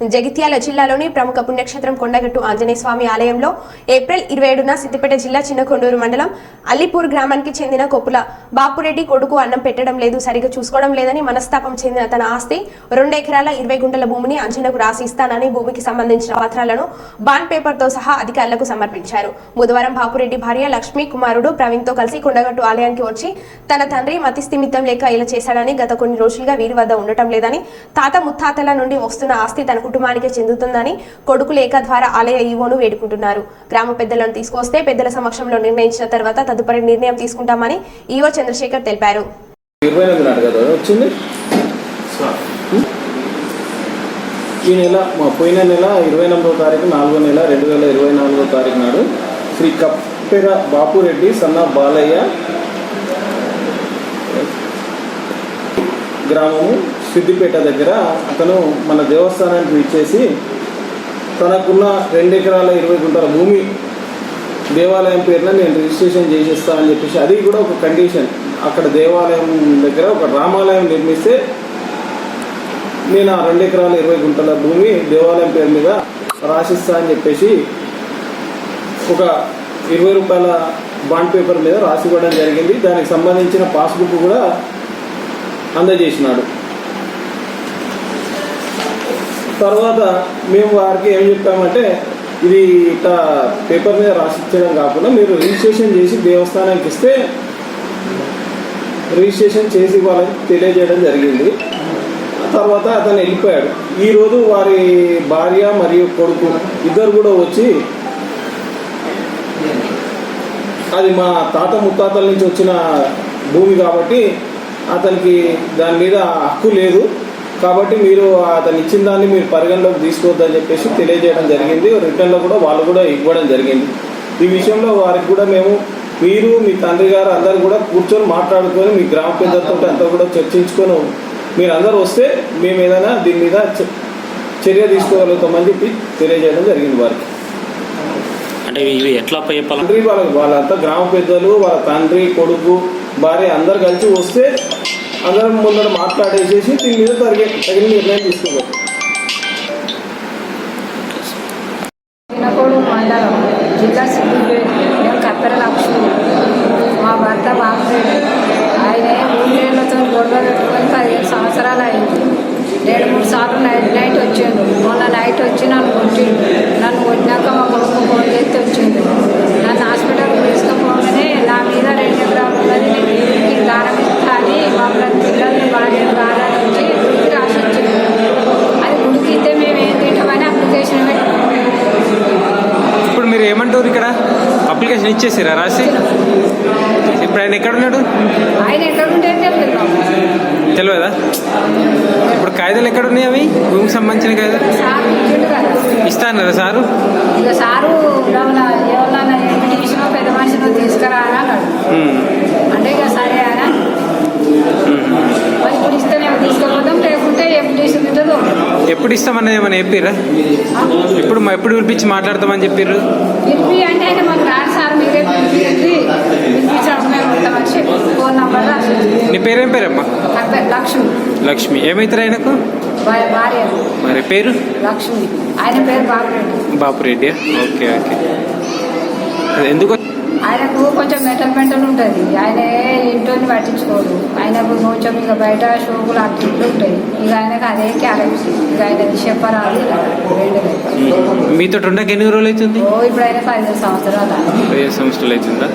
జగిత్యాల జిల్లాలోని ప్రముఖ పుణ్యక్షేత్రం కొండగట్టు ఆంజనేయ స్వామి ఆలయంలో ఏప్రిల్ ఇరవై ఏడున సిద్దిపేట జిల్లా చిన్నకొండూరు మండలం అల్లిపూర్ గ్రామానికి చెందిన కొప్పుల బాపురెడ్డి కొడుకు అన్నం పెట్టడం లేదు సరిగా చూసుకోవడం లేదని మనస్తాపం చెందిన తన ఆస్తి రెండు ఎకరాల ఇరవై గుంటల భూమిని అంచనకు రాసి ఇస్తానని భూమికి సంబంధించిన పత్రాలను బాండ్ పేపర్తో సహా అధికారులకు సమర్పించారు. బుధవారం బాపురెడ్డి భార్య లక్ష్మీ కుమారుడు ప్రవీణ్తో కలిసి కొండగట్టు ఆలయానికి వచ్చి తన తండ్రి మతిస్థిమితం లేక ఇలా చేశాడని గత కొన్ని రోజులుగా వీరి వద్ద ఉండటం లేదని తాత ముత్తాతల నుండి వస్తున్న ఆస్తి తనకు కుటుంబానికి చెందుతుందని కొడుకు లేఖ ద్వారా ఆలయ ఈవోను వేడుకుంటున్నారు. గ్రామ పెద్దలను తీసుకొస్తే పెద్దల సమక్షంలో నిర్ణయించిన తర్వాత తదుపరి నిర్ణయం తీసుకుంటామని ఈవో చంద్రశేఖర్ తెలిపారు. ఇరవై కదా వచ్చింది? ఈ నెల మా పోయిన నెల ఇరవై ఎనిమిదవ తారీఖు నాలుగో నెల రెండు వేల ఇరవై నాలుగో తారీఖు నాడు శ్రీ కప్పెర బాపురెడ్డి సన్న బాలయ్య గ్రామము సిద్దిపేట దగ్గర అతను మన దేవస్థానానికి ఇచ్చేసి తనకున్న రెండు ఎకరాల ఇరవై గుంటల భూమి దేవాలయం పేరున నేను రిజిస్ట్రేషన్ చేసేస్తానని చెప్పేసి అది కూడా ఒక కండిషన్. అక్కడ దేవాలయం దగ్గర ఒక రామాలయం నిర్మిస్తే నేను ఆ రెండు ఎకరాల ఇరవై గుంటల భూమి దేవాలయం పేరు మీద రాసిస్తా అని చెప్పేసి ఒక ఇరవై రూపాయల బాండ్ పేపర్ మీద రాసి ఇవ్వడం జరిగింది. దానికి సంబంధించిన పాస్బుక్ కూడా అందజేసినాడు. తర్వాత మేము వారికి ఏం చెప్పామంటే ఇది ఇట్లా పేపర్ మీద రాసిచ్చడం కాకుండా మీరు రిజిస్ట్రేషన్ చేసి దేవస్థానానికి ఇస్తే రిజిస్ట్రేషన్ చేసి వాళ్ళకి తెలియజేయడం జరిగింది. తర్వాత అతను వెళ్ళిపోయాడు. ఈరోజు వారి భార్య మరియు కొడుకు ఇద్దరు కూడా వచ్చి అది మా తాత ముత్తాతల నుంచి వచ్చిన భూమి కాబట్టి అతనికి దాని మీద హక్కు లేదు. కాబట్టి మీరు అతను ఇచ్చిన దాన్ని మీరు పరిగణలోకి తీసుకోవద్దని చెప్పేసి తెలియజేయడం జరిగింది. రిటర్న్లో కూడా వాళ్ళు కూడా ఇవ్వడం జరిగింది. ఈ విషయంలో వారికి కూడా మేము మీరు మీ తండ్రి గారు అందరు కూడా కూర్చొని మాట్లాడుకొని మీ గ్రామ పెద్దలతో అంతా కూడా చర్చించుకొని మీరు అందరూ వస్తే మేము ఏదైనా దీని మీద చర్య తీసుకోగలుగుతామని చెప్పి తెలియజేయడం జరిగింది వారికి. అంటే ఇవి ఎట్లా తండ్రి వాళ్ళ వాళ్ళంతా గ్రామ పెద్దలు వాళ్ళ తండ్రి కొడుకు భార్య అందరు కలిసి వస్తే అందరం ముందర మాట్లాడేసేసి దీని మీద తగిన తగిన నిర్ణయం తీసుకోవాలి. చిన్నకోడు మండలం జిల్లా సిద్దిపేట నేను కత్తెర మా భర్త బాబురెడ్డి ఆయన ఊళ్ళతో గొడవ పెట్టుకొని పదిహేను సంవత్సరాలు అయింది. రెండు మూడు సార్లు నైట్ నైట్ వచ్చిండు మొన్న నైట్ వచ్చి నన్ను కొట్టిండు నన్ను కొట్టినాక మా కొడుకు ఫోన్ చేస్తే వచ్చిండు నన్ను హాస్పిటల్కి తీసుకుపోగానే నా మీద రెండు ఎకరాలు ఉన్నది నేను ఇంటికి దారం ఇస్తా అని మా ప్రతి పిల్లల్ని భార్య భార్య నుంచి గుడికి రాసి వచ్చిండు అది గుడికి ఇస్తే మేము ఏం తింటామని అప్లికేషన్ పెట్టుకున్నాం ఇప్పుడు మీరు ఏమంటారు ఇక్కడ అప్లికేషన్ ఇచ్చేసారా? రాసి? ఇప్పుడు ఆయన ఎక్కడ ఉన్నాడు? ఆయన ఎక్కడ ఉంటే తెలియదు ఇప్పుడు కాగితాలు ఎక్కడ ఉన్నాయి అవి? భూమికి సంబంధించిన కాగితాలు? సార్ ఇచ్చిండు కదా. ఇస్తా అన్నారా సారు సారు అని. అంటే ఇక సరే అని మరి ఇప్పుడు ఇస్తే మేము తీసుకుపోతాం లేకుంటే ఎంపీటీషన్ ఉంటుందో ఎప్పుడు ఇస్తామన్నది ఏమైనా చెప్పిర్రా? ఇప్పుడు ఎప్పుడు పిలిపించి మాట్లాడతామని చెప్పిర్రు? అంటే మాకు ఫోన్ నీ పేరేం పేరమ్మా? అబ్బాయి లక్ష్మి. లక్ష్మి ఏమవుతారు ఆయనకు? మరి పేరు? లక్ష్మి ఆయన పేరు బాపురెడ్డి. బాపురెడ్డి ఓకే. ఓకే ఎందుకు? ఆయనకు కొంచెం మెటల్ మెంటల్ ఉంటుంది. ఆయన ఇంట్లోని పట్టించుకోడు. ఆయనకు కొంచెం ఇక బయట షోకులు అట్లా ఉంటాయి. ఇక ఆయనకు అదే క్యారెక్టర్. ఇక ఆయన చెప్పరాదు. రెండు మీతో ఉండక ఎన్ని రోజులు అవుతుంది పదిహేను సంవత్సరాలు అవుతుందా